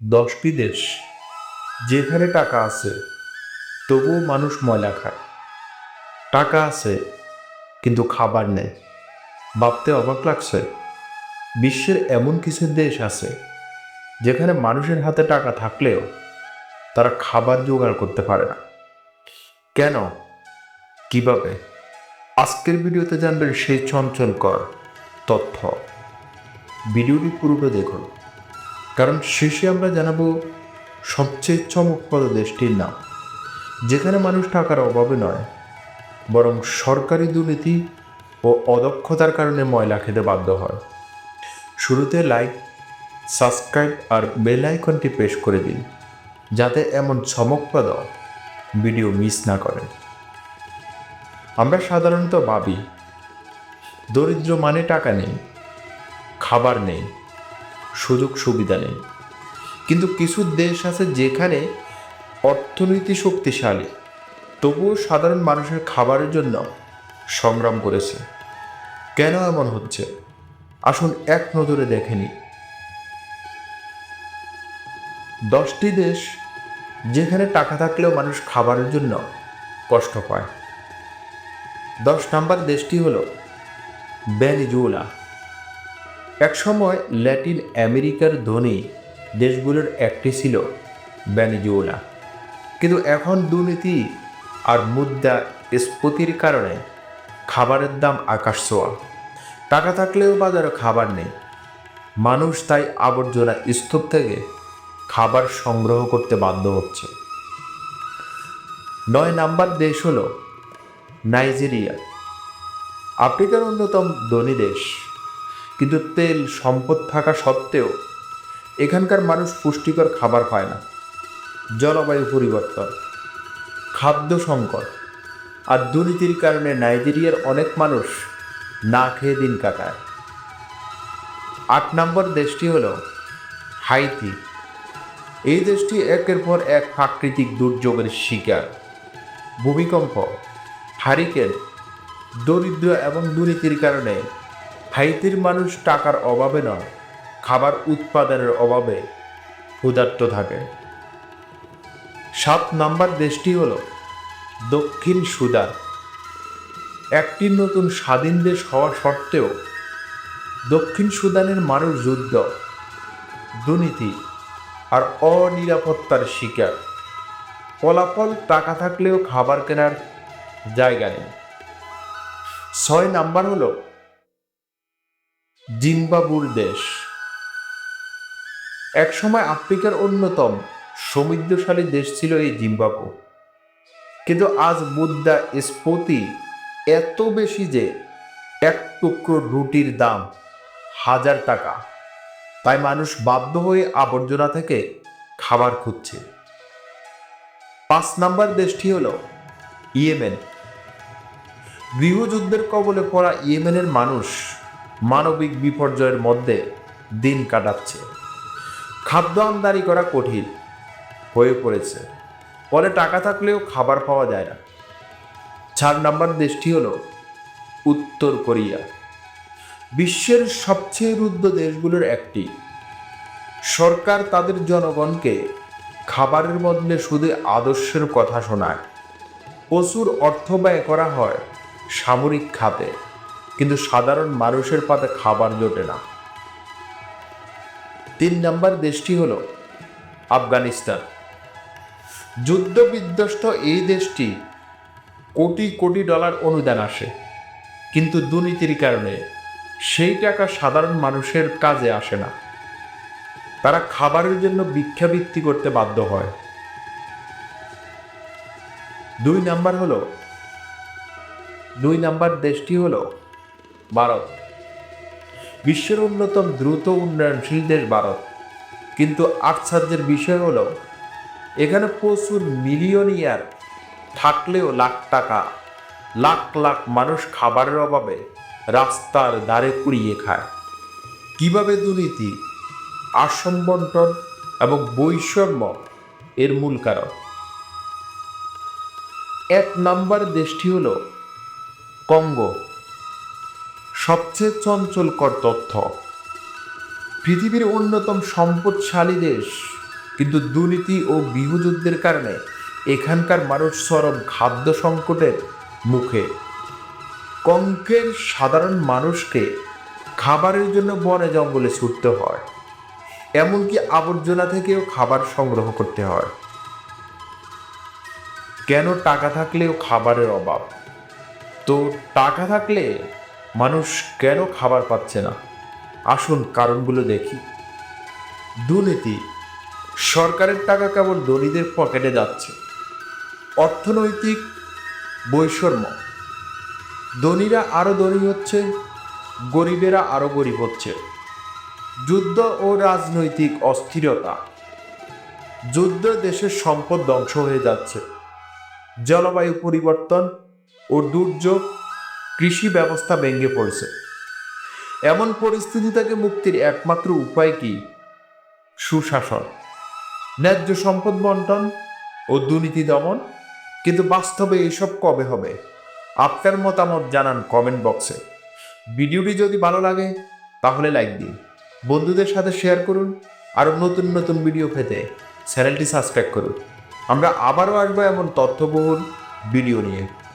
দশটি দেশ, যেখানে টাকা আছে, তবুও মানুষ ময়লা খায়। টাকা আছে, কিন্তু খাবার নেই। ভাবতে অবাক লাগছে, বিশ্বের এমন কিছু দেশ আছে, যেখানে মানুষের হাতে টাকা থাকলেও তারা খাবার জোগাড় করতে পারে না। কেন? কীভাবে? আজকের ভিডিওতে জানবেন সেই চঞ্চলকর তথ্য। ভিডিওটি পুরোটা দেখুন। কারণ শেষে আমরা জানাব সবচেয়ে চমকপ্রদ দেশটির নাম, যেখানে মানুষ টাকার অভাবে নয়, বরং সরকারি দুর্নীতি ও অদক্ষতার কারণে ময়লা খেতে বাধ্য হয়। শুরুতে লাইক, সাবস্ক্রাইব আর বেল আইকনটি প্রেস করে দিন, যাতে এমন চমকপ্রদ ভিডিও মিস না করেন আমরা সাধারণত ভাবি, দরিদ্র মানে টাকা নেই, খাবার নেই সুযোগ সুবিধা নেই। কিন্তু কিছু দেশ আছে যেখানে অর্থনীতি শক্তিশালী, তবুও সাধারণ মানুষের খাবারের জন্য সংগ্রাম করেছে। কেন এমন হচ্ছে? আসুন এক নজরে দেখে নিই। দশটি দেশ যেখানে টাকা থাকলেও মানুষ খাবারের জন্য কষ্ট পায়। দশ নম্বর দেশটি হলো ভেনিজুয়েলা একসময় ল্যাটিন আমেরিকার ধনী দেশগুলোর একটি ছিল ভেনিজুয়েলা। কিন্তু এখন দুর্নীতি আর মুদ্রা স্ফীতির কারণে খাবারের দাম আকাশ ছোঁয়া। টাকা থাকলেও বাজারে খাবার নেই। মানুষ তাই আবর্জনা স্তূপ থেকে খাবার সংগ্রহ করতে বাধ্য হচ্ছে। নয় নাম্বার দেশ হলো নাইজেরিয়া। আফ্রিকার অন্যতম ধনী দেশ। কিন্তু তেল, সম্পদ থাকা সত্ত্বেও এখানকার মানুষ পুষ্টিকর খাবার পায় না। জলবায়ু পরিবর্তন, খাদ্য সংকট আর দুর্নীতির কারণে নাইজেরিয়ার অনেক মানুষ না খেয়ে দিন কাটায়। আট নম্বর দেশটি হল হাইতি। এই দেশটি একের পর এক প্রাকৃতিক দুর্যোগের শিকার। ভূমিকম্প, হারিকেন, দরিদ্র এবং দুর্নীতির কারণে হাইতির মানুষ টাকার অভাবে নয়, খাবার উৎপাদনের অভাবে ক্ষুধার্ত থাকে। সাত নাম্বার দেশটি হল দক্ষিণ সুদান। একটি নতুন স্বাধীন দেশ হওয়া সত্ত্বেও দক্ষিণ সুদানের মানুষ যুদ্ধ, দুর্নীতি আর অনিরাপত্তার শিকার। ফলাফল টাকা থাকলেও খাবার কেনার জায়গা নেই। ছয় নাম্বার হলো জিম্বাবুর দেশ। একসময় আফ্রিকার অন্যতম সমৃদ্ধশালী দেশ ছিল এই জিম্বাবু কিন্তু আজ মুদ্রা স্ফীতি এত বেশি যে এক টুকরো রুটির দাম হাজার টাকা। তাই মানুষ বাধ্য হয়ে আবর্জনা থেকে খাবার খুঁজছে। পাঁচ নাম্বার দেশটি হলো ইয়েমেন। গৃহযুদ্ধের কবলে পড়া ইয়েমেনের মানুষ মানবিক বিপর্যয়ের মধ্যে দিন কাটাচ্ছে। খাদ্য আমদানি করা কঠিন হয়ে পড়েছে। ফলে টাকা থাকলেও খাবার পাওয়া যায় না। চার নাম্বার দেশটি হলো উত্তর কোরিয়া। বিশ্বের সবচেয়ে রুদ্ধ দেশগুলোর একটি। সরকার তাদের জনগণকে খাবারের বদলে শুধু আদর্শের কথা শোনায়। প্রচুর অর্থ ব্যয় করা হয় সামরিক খাতে। কিন্তু সাধারণ মানুষের পাতে খাবার জোটে না। তিন নম্বর দেশটি হল আফগানিস্তান। যুদ্ধ বিধ্বস্ত এই দেশটি কোটি কোটি ডলার অনুদান আসে, কিন্তু দুর্নীতির কারণে সেই টাকা সাধারণ মানুষের কাজে আসে না। তারা খাবারের জন্য ভিক্ষাবৃত্তি করতে বাধ্য হয়। দুই নাম্বার হলো, দুই নাম্বার দেশটি হলো ভারত। বিশ্বের অন্যতম দ্রুত উন্নয়নশীল দেশ ভারত। কিন্তু আশ্চর্যের বিষয় হলো, এখানে প্রচুর মিলিয়নিয়ার থাকলেও লাখ টাকা, লাখ লাখ মানুষ খাবারের অভাবে রাস্তার দ্বারে কুড়িয়ে খায়। কীভাবে দুর্নীতি, আসন বন্টন এবং বৈষম্য এর মূল কারণ? এক নাম্বার দেশটি হলো কঙ্গো। সবচেয়ে চঞ্চলকর তথ্য। পৃথিবীর অন্যতম সম্পদশালী দেশ। কিন্তু দুর্নীতি ও গৃহযুদ্ধের কারণে এখানকার মানুষ চরম খাদ্য সংকটের মুখে। কঙ্কের সাধারণ মানুষকে খাবারের জন্য বনে জঙ্গলে ছুটতে হয়। এমনকি আবর্জনা থেকেও খাবার সংগ্রহ করতে হয়। কেন টাকা থাকলেও খাবারের অভাব? তো টাকা থাকলে মানুষ কেন খাবার পাচ্ছে না? আসুন কারণগুলো দেখি। দুর্নীতি। সরকারের টাকা কেবল ধনীদের পকেটে যাচ্ছে। অর্থনৈতিক বৈষম্য। ধনীরা আরও ধনী হচ্ছে, গরিবেরা আরও গরিব হচ্ছে। যুদ্ধ ও রাজনৈতিক অস্থিরতা। যুদ্ধ দেশের সম্পদ ধ্বংস হয়ে যাচ্ছে। জলবায়ু পরিবর্তন ও দুর্যোগ কৃষি ব্যবস্থা ভেঙে পড়ছে। এমন পরিস্থিতি থেকে মুক্তির একমাত্র উপায় কি? সুশাসন। ন্যায্য সম্পদ বন্টন ও দুর্নীতি দমন। কিন্তু বাস্তবে এসব কবে হবে? আপনার মতামত জানান কমেন্ট বক্সে। ভিডিওটি যদি ভালো লাগে, তাহলে লাইক দিন। বন্ধুদের সাথে শেয়ার করুন আরও নতুন নতুন ভিডিও পেতে চ্যানেলটি সাবস্ক্রাইব করুন। আমরা আবারও আসব এমন তথ্যবহুল ভিডিও নিয়ে।